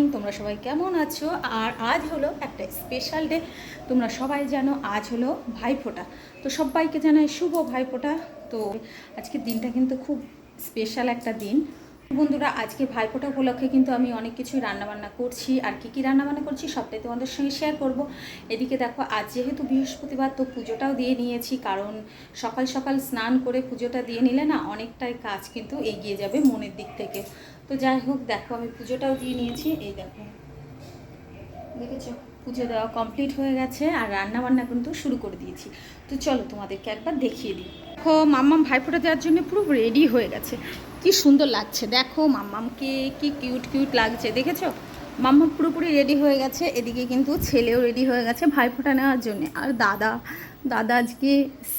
Morning, তোমরা সবাই কেমন আছো? আর আজ হলো একটা স্পেশাল ডে তোমরা সবাই জানো আজ হলো ভাইফোঁটা। তো সবাইকে জানাই শুভ ভাইফোঁটা। তো আজকের দিনটা কিন্তু খুব স্পেশাল একটা দিন। বন্ধুরা, আজকে ভাইফোঁটা উপলক্ষে কিন্তু আমি অনেক কিছুই রান্নাবান্না করছি। আর কী কী রান্নাবান্না করছি সবটাই তোমাদের সঙ্গে শেয়ার করব। এদিকে দেখো, আজ যেহেতু বৃহস্পতিবার, তো পুজোটাও দিয়ে নিয়েছি। কারণ সকাল সকাল স্নান করে পুজোটা দিয়ে নিলে না অনেকটাই কাজ কিন্তু এগিয়ে যাবে মনের দিক থেকে। তো যাই হোক, দেখো, আমি পুজোটাও দিয়ে নিয়েছি। এই দেখো, দেখেছ? পুজো দেওয়া কমপ্লিট হয়ে গেছে আর রান্না বান্না কিন্তু শুরু করে দিয়েছি। তো চলো তোমাদেরকে একবার দেখিয়ে দিই। দেখো, মাম্মাম ভাইফোঁটা দেওয়ার জন্য পুরো রেডি হয়ে গেছে। কি সুন্দর লাগছে। দেখো মাম্মামকে কি কিউট কিউট লাগছে দেখেছ? মাম্মা পুরোপুরি রেডি হয়ে গেছে এদিকে কিন্তু ছেলেও রেডি হয়ে গেছে ভাইফোঁটা নেওয়ার জন্য। আর দাদা দাদা আজকে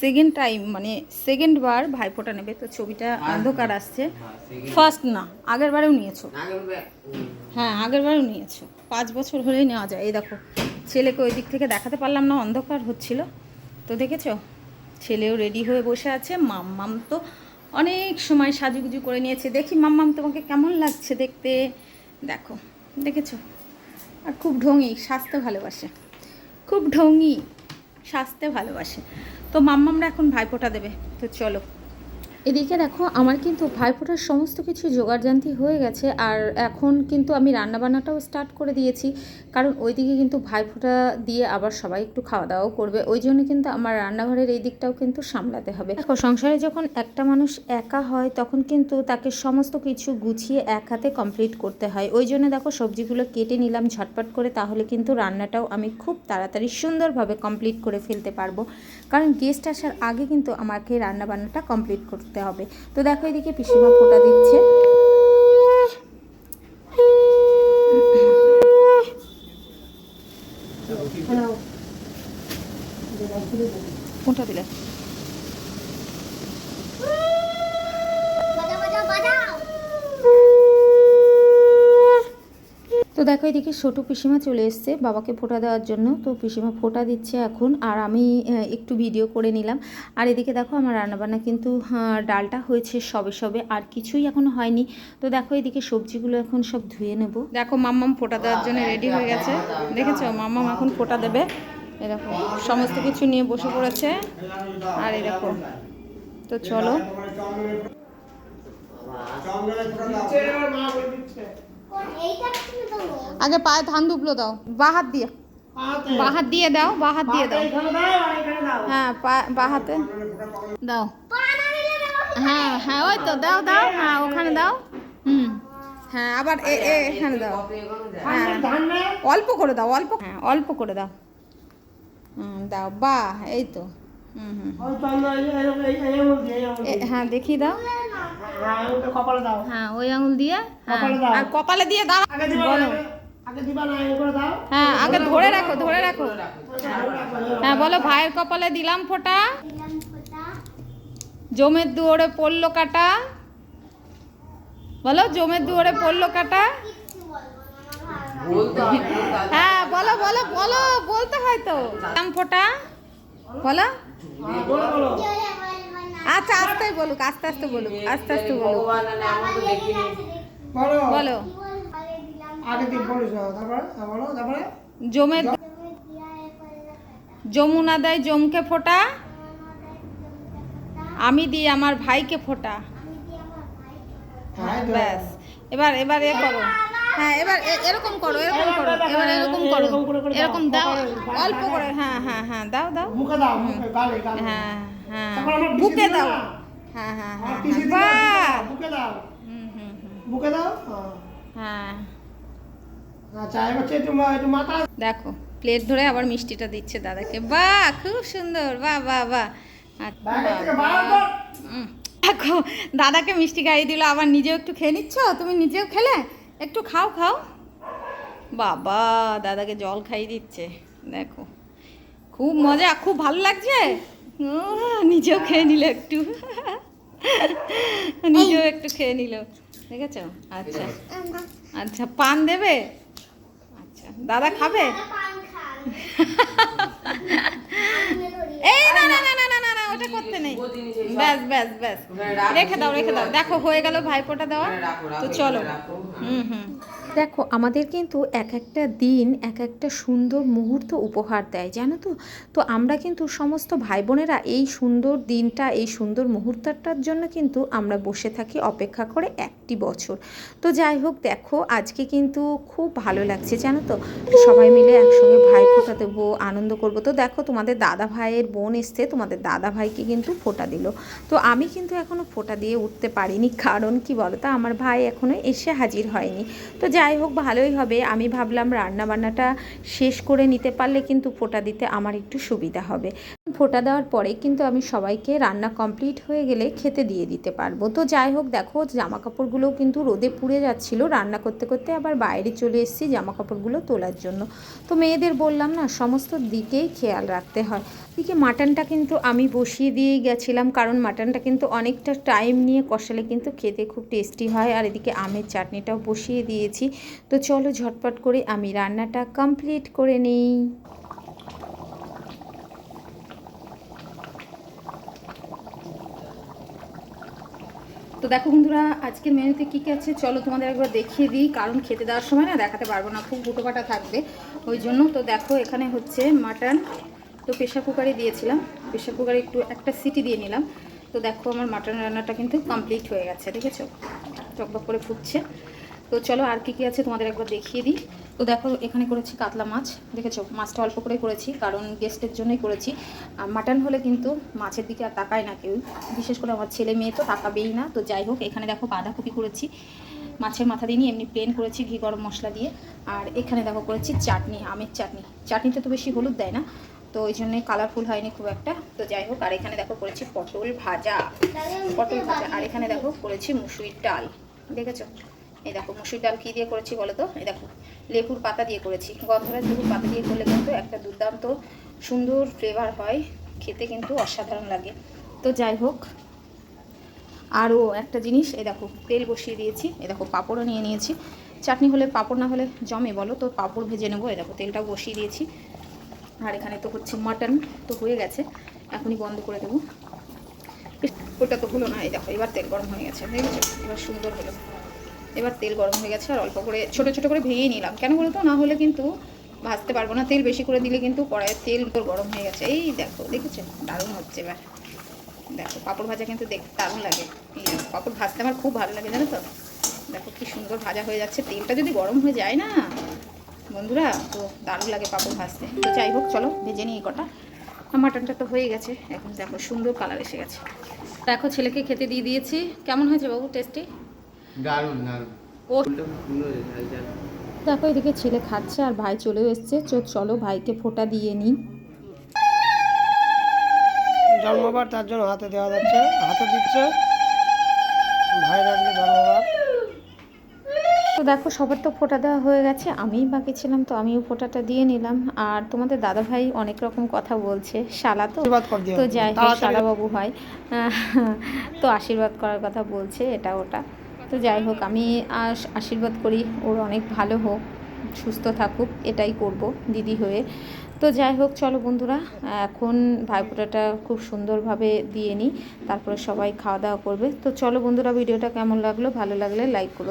সেকেন্ড টাইম মানে সেকেন্ড বার ভাইফোঁটা নেবে তো ছবিটা অন্ধকার আসছে। ফার্স্ট না আগের বারেও নিয়েছো হ্যাঁ আগের বারেও নিয়েছো। পাঁচ বছর হলেই নেওয়া যায়। এই দেখো ছেলেকে ওই দিক থেকে দেখাতে পারলাম না অন্ধকার হচ্ছিল। তো দেখেছ ছেলেও রেডি হয়ে বসে আছে মাম্মাম তো অনেক সময় সাজুগুজু করে নিয়েছে। দেখি মাম্মাম তোমাকে কেমন লাগছে দেখতে? দেখো, দেখেছ? আর খুব ঢঙি, সাজতে ভালোবাসে। খুব ঢঙি, সাজতে ভালোবাসে। তো মাম্মামরা এখন ভাইফোঁটা দেবে। তো চলো। এদিকে দেখো, আমার কিন্তু ভাইফোঁটার সমস্ত কিছু জোগাড়জান্তি হয়ে গেছে আর এখন কিন্তু আমি রান্নাবান্নাটাও স্টার্ট করে দিয়েছি। কারণ ওইদিকে কিন্তু ভাইফোঁটা দিয়ে আবার সবাই একটু খাওয়া দাওয়াও করবে। ওই জন্য কিন্তু আমার রান্নাঘরের এই দিকটাও কিন্তু সামলাতে হবে। দেখো, সংসারে যখন একটা মানুষ একা হয়, তখন কিন্তু তাকে সমস্ত কিছু গুছিয়ে এক হাতে কমপ্লিট করতে হয়। ওই জন্য দেখো, সবজিগুলো কেটে নিলাম ঝটপট করে, তাহলে কিন্তু রান্নাটাও আমি খুব তাড়াতাড়ি সুন্দরভাবে কমপ্লিট করে ফেলতে পারব। কারণ গেস্ট আসার আগে কিন্তু আমাকে রান্নাবান্নাটা কমপ্লিট করতে হবে। তো দেখো এদিকে পিসিমা ফোটা দিচ্ছে। ফোটা দিলে। তো দেখো এদিকে ছোটো পিসিমা চলে এসছে বাবাকে ফোঁটা দেওয়ার জন্য। তো পিসিমা ফোঁটা দিচ্ছে এখন আর আমি একটু ভিডিও করে নিলাম। আর এদিকে দেখো আমার রান্নাবান্না কিন্তু ডালটা হয়েছে সবে সবে আর কিছুই এখনও হয়নি। তো দেখো এদিকে সবজিগুলো এখন সব ধুয়ে নেব। দেখো মাম্মাম ফোঁটা দেওয়ার জন্য রেডি হয়ে গেছে। দেখেছ? মাম্মাম এখন ফোঁটা দেবে। এরকম সমস্ত কিছু নিয়ে বসে পড়েছে। আর এরকম তো চলো। আগে পায়ে ধান দুবলো দাও। বা হাত দিয়ে। বা হাত দিয়ে দাও বা হাত দিয়ে দাও। হ্যাঁ পা- বা হাতে। দাও। হ্যাঁ হ্যাঁ ওই তো দাও দাও হ্যাঁ ওখানে দাও। হুম। হ্যাঁ আবার এ এ এখানে দাও। হ্যাঁ। অল্প করে দাও অল্প হ্যাঁ অল্প করে দাও। হুম দাও বা এই তো। হুম হুম হ্যাঁ দেখি দাও। কপালে দাও। হ্যাঁ ওই আঙুল দিয়ে হ্যাঁ। কপালে দাও। আর কপালে দিয়ে দাও। আগে দিবা বলো। আগে দিবা না করে দাও। হ্যাঁ আগে ধরে রাখো ধরে রাখো। হ্যাঁ বলো ভাইয়ের কপালে দিলাম ফোঁটা। দিলাম ফোঁটা জমের দুয়ারে পড়ল কাটা। বলো জমের দুয়ারে পড়ল কাটা। হ্যাঁ বলো বলো বলো বলতে হয় তো। দিলাম ফোঁটা। বলো। না। আচ্ছা আস্তে বলুক আস্তে আস্তে বলুক আস্তে আস্তে বলুক। বলো। জমি। যমুনা দেয় জমকে ফোঁটা। আমি দিই আমার ভাইকে ফোঁটা। আমি দিই আমার ভাইকে ফোঁটা। হ্যাঁ ব্যাস। এবার এবার এ করো। হ্যাঁ এবার এরকম করো এরকম করো এবার এরকম করো। এরকম দাও। অল্প করে। হ্যাঁ হ্যাঁ হ্যাঁ দাও দাও। মুখে দাও মুখে গালে গালে। হ্যাঁ। হ্যাঁ। বুকে দাও। হ্যাঁ হ্যাঁ হ্যাঁ হ্যাঁ। দিবে না, বাহ! বুকে দাও। হুম হুম হুম। বুকে দাও? হ্যাঁ। হ্যাঁ। আচ্ছা দেখো প্লেট ধরে আবার মিষ্টিটা দিচ্ছে দাদাকে। বাহ খুব সুন্দর। বাহ বাহ বাহ। আচ্ছা, দেখো দাদাকে মিষ্টি খাইয়ে দিল। আবার নিজেও একটু খেয়ে নিচ্ছ? তুমি নিজেও খেলে? একটু খাও খাও। বাবা দাদাকে জল খাইয়ে দিচ্ছে। দেখো। খুব মজা খুব ভালো লাগছে? নিজেও খেয়ে নিল একটু। নিজেও একটু খেয়ে নিল। দেখেছ? আচ্ছা। আচ্ছা পান দেবে? আচ্ছা দাদা খাবে। এই না না না না না না না ওটা করতে নেই। ব্যাস ব্যাস ব্যাস। রেখে দাও রেখে দাও। দেখো হয়ে গেল ভাইপোটা দেওয়া। তো চলো। হুম হুম। দেখো, আমাদের কিন্তু এক একটা দিন, এক একটা সুন্দর মুহূর্ত উপহার দেয়, জানো তো? তো আমরা কিন্তু সমস্ত ভাই বোনেরা এই সুন্দর দিনটা, এই সুন্দর মুহূর্তটার জন্য কিন্তু আমরা বসে থাকি, অপেক্ষা করে একটি বছর। তো যাই হোক, দেখো, আজকে কিন্তু খুব ভালো লাগছে, জানো তো? সবাই মিলে একসঙ্গে ভাই ফোঁটা দেবো আনন্দ করব। তো দেখো, তোমাদের দাদা ভাইয়ের বোন এসছে, তোমাদের দাদা ভাইকে কিন্তু ফোঁটা দিল। তো আমি কিন্তু এখনও ফোঁটা দিয়ে উঠতে পারিনি, কারণ কি বলো তো আমার ভাই এখনও এসে হাজির হয়নি। তো যাই হোক, ভালোই হবে। আমি ভাবলাম রান্না বান্নাটা শেষ করে নিতে পারলে কিন্তু ফোঁটা দিতে আমার একটু সুবিধা হবে। ফোটা দেওয়ার পরে কিন্তু আমি সবাইকে রান্না কমপ্লিট হয়ে গেলে খেতে দিয়ে দিতে পারব। তো যাই হোক, দেখো জামা কাপড়গুলোও কিন্তু রোদে পুড়ে যাচ্ছিল। রান্না করতে করতে আবার বাইরে চলে এসেছি জামা কাপড়গুলো তোলার জন্য। তো মেয়েদের বললাম না, সমস্ত দিকেই খেয়াল রাখতে হয়। দিকে মাটনটা কিন্তু আমি বসিয়ে দিয়েই গেছিলাম, কারণ মাটনটা কিন্তু অনেকটা টাইম নিয়ে কষালে কিন্তু খেতে খুব টেস্টি হয়। আর এদিকে আমের চাটনিটাও বসিয়ে দিয়েছি। তো চলো ঝটপট করে আমি রান্নাটা কমপ্লিট করে নিই। দেখো বন্ধুরা, আজকের মেনুতে কী কী আছে চলো তোমাদের একবার দেখিয়ে দিই। কারণ খেতে দেওয়ার সময় না দেখাতে পারব না, খুব গুটোপাটা থাকবে। ওই জন্য তো দেখো, এখানে হচ্ছে মাটন। তো প্রেশার কুকারে দিয়েছিলাম। প্রেশার কুকারে একটু একটা সিটি দিয়ে নিলাম। তো দেখো আমার মাটন রান্নাটা কিন্তু কমপ্লিট হয়ে গেছে, দেখেছ? চকবক করে ফুটছে। তো চলো আর কী কী আছে তোমাদের একবার দেখিয়ে দিই। তো দেখো, এখানে করেছি কাতলা মাছ, দেখেছ? মাছটা অল্প করে করেছি, কারণ গেস্টের জন্যই করেছি। আর মাটন হলে কিন্তু মাছের দিকে আর তাকায় না কেউ। বিশেষ করে আমার ছেলে মেয়ে তো তাকাবেই না। তো যাই হোক, এখানে দেখো বাঁধাকপি করেছি। মাছের মাথা দিয়ে এমনি প্লেন করেছি ঘি গরম মশলা দিয়ে। আর এখানে দেখো করেছি চাটনি, আমের চাটনি। চাটনিতে তো বেশি হলুদ দেয় না। তো ওই জন্যে কালারফুল হয়নি খুব একটা। তো যাই হোক, আর এখানে দেখো করেছি পটল ভাজা। পটল ভাজা। আর এখানে দেখো করেছি মুসুরির ডাল। দেখেছ? এই দেখো, মুসুর ডাল কী দিয়ে করেছি বলো তো? এই দেখো, লেবুর পাতা দিয়ে করেছি। গন্ধরাজ লেবুর পাতা দিয়ে করলে কিন্তু একটা দুর্দান্ত সুন্দর ফ্লেভার হয়। খেতে কিন্তু অসাধারণ লাগে। তো যাই হোক, আরও একটা জিনিস, এই দেখো, তেল বসিয়ে দিয়েছি। এই দেখো, পাঁপড়ও নিয়ে নিয়েছি। চাটনি হলে পাঁপড় না হলে জমে বলো তো? পাঁপড় ভেজে নেব। এই দেখো, তেলটাও বসিয়ে দিয়েছি। আর এখানে তো হচ্ছে মাটন তো হয়ে গেছে। এখনই বন্ধ করে দেবো। ওটা তো হলো না, এই দেখো, এবার তেল গরম হয়ে গেছে? এবার সুন্দর হলো। এবার তেল গরম হয়ে গেছে আর অল্প করে, ছোট ছোট করে ভেঙেই নিলাম। কেন বলো তো না হলে কিন্তু ভাজতে পারব না। তেল বেশি করে দিলে কিন্তু কড়াইয়ের তেল গরম হয়ে গেছে। এই দেখো দেখেছ দারুণ হচ্ছে এবার। দেখো, পাঁপড় ভাজা কিন্তু দেখতে দারুণ লাগে। এই পাঁপড় ভাজতে আমার খুব ভালো লাগে, জানো তো? দেখো, কি সুন্দর ভাজা হয়ে যাচ্ছে। তেলটা যদি গরম হয়ে যায় না? বন্ধুরা, তো দারুণ লাগে পাঁপড় ভাজতে। তো যাই হোক, চলো, ভেজে নিই কটা। মাটনটা তো হয়ে গেছে। এখন দেখো, সুন্দর কালার এসে গেছে। দেখো, ছেলেকে খেতে দিয়ে দিয়েছি। কেমন হয়েছে বাবু টেস্টি দারুণ দারুণ। ও। দেখো এদিকে ছেলে খাচ্ছে আর ভাই চলেও এসছে। চলো ভাইকে ফোঁটা দিয়ে নিই। জন্মবার তার জন্য হাতে দেওয়া যাচ্ছে হাতে দিচ্ছে। ভাইয়ের আজকে জন্মবার। তো দেখো সবার তো ফোঁটা দেওয়া হয়ে গেছে আমিই বাকি ছিলাম তো আমিও ফোঁটাটা দিয়ে নিলাম। আর তোমাদের দাদা ভাই অনেক রকম কথা বলছে। শালা তো আশীর্বাদ কর দিও তো যাই হোক শালাবাবু হয়। তো আশীর্বাদ করার কথা বলছে এটা ওটা। তো যাই হোক, আমি আশ- আশীর্বাদ করি ওর অনেক ভালো হোক, সুস্থ থাকুক, এটাই করব দিদি হয়ে। তো যাই হোক, চলো বন্ধুরা, এখন ভাইফোঁটাটা খুব সুন্দরভাবে দিয়ে নিই, তারপরে সবাই খাওয়া দাওয়া করবে। তো চলো বন্ধুরা, ভিডিওটা কেমন লাগল, ভালো লাগলে লাইক করো।